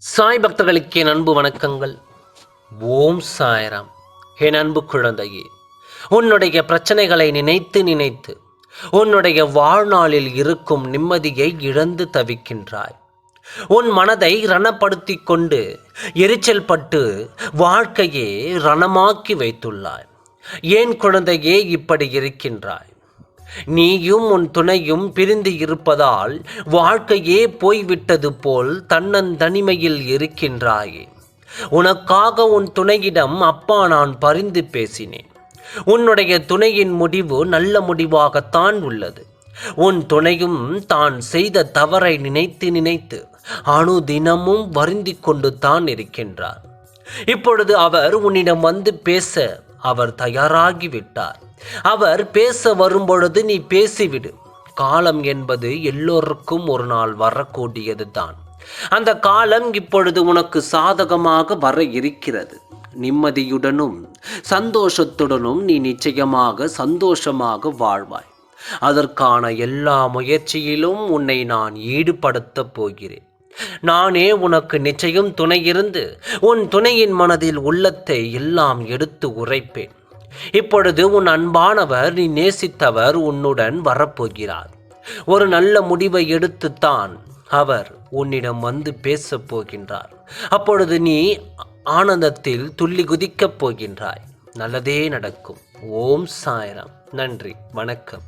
சாய் பக்தர்களுக்கு என் அன்பு வணக்கங்கள். ஓம் சாய்ராம். என் அன்பு குழந்தையே உன்னுடைய பிரச்சனைகளை நினைத்து நினைத்து உன்னுடைய வாழ்நாளில் இருக்கும் நிம்மதியை இழந்து தவிக்கின்றாய். உன் மனதை ரணப்படுத்தி கொண்டு எரிச்சல் பட்டு வாழ்க்கையே ரணமாக்கி வைத்துள்ளாய். ஏன் குழந்தையே இப்படி இருக்கின்றாய்? நீயும் உன் துணையும் பிரிந்து இருப்பதால் வாழ்க்கையே போய்விட்டது போல் தன்னந்தனிமையில் இருக்கின்றாயே. உனக்காக உன் துணையிடம் அப்பா நான் பரிந்து பேசினேன். உன்னுடைய துணையின் முடிவு நல்ல முடிவாகத்தான் உள்ளது. உன் துணையும் தான் செய்த தவறை நினைத்து நினைத்து அணுதினமும் வருந்திக் கொண்டு தான் இருக்கின்றார். இப்பொழுது அவர் உன்னிடம் வந்து பேச அவர் தயாராகிவிட்டார். அவர் பேச வரும்பொழுது நீ பேசிவிடு. காலம் என்பது எல்லோருக்கும் ஒரு நாள் வரக்கூடியது தான் அந்த காலம் இப்பொழுது உனக்கு சாதகமாக வர இருக்கிறது. நிம்மதியுடனும் சந்தோஷத்துடனும் நீ நிச்சயமாக சந்தோஷமாக வாழ்வாய். அதற்கான எல்லா முயற்சியிலும் உன்னை நான் ஈடுபடுத்தப் போகிறேன். நானே உனக்கு நிச்சயம் துணையிருந்து உன் துணையின் மனதில் உள்ளத்தை எல்லாம் எடுத்து உரைப்பேன். இப்பொழுது உன் அன்பானவர் நீ நேசித்தவர் உன்னுடன் வரப்போகிறார். ஒரு நல்ல முடிவை எடுத்துத்தான் அவர் உன்னிடம் வந்து பேசப் போகின்றார். அப்பொழுது நீ ஆனந்தத்தில் துள்ளி குதிக்கப் போகின்றாய். நல்லதே நடக்கும். ஓம் சாய்ராம். நன்றி. வணக்கம்.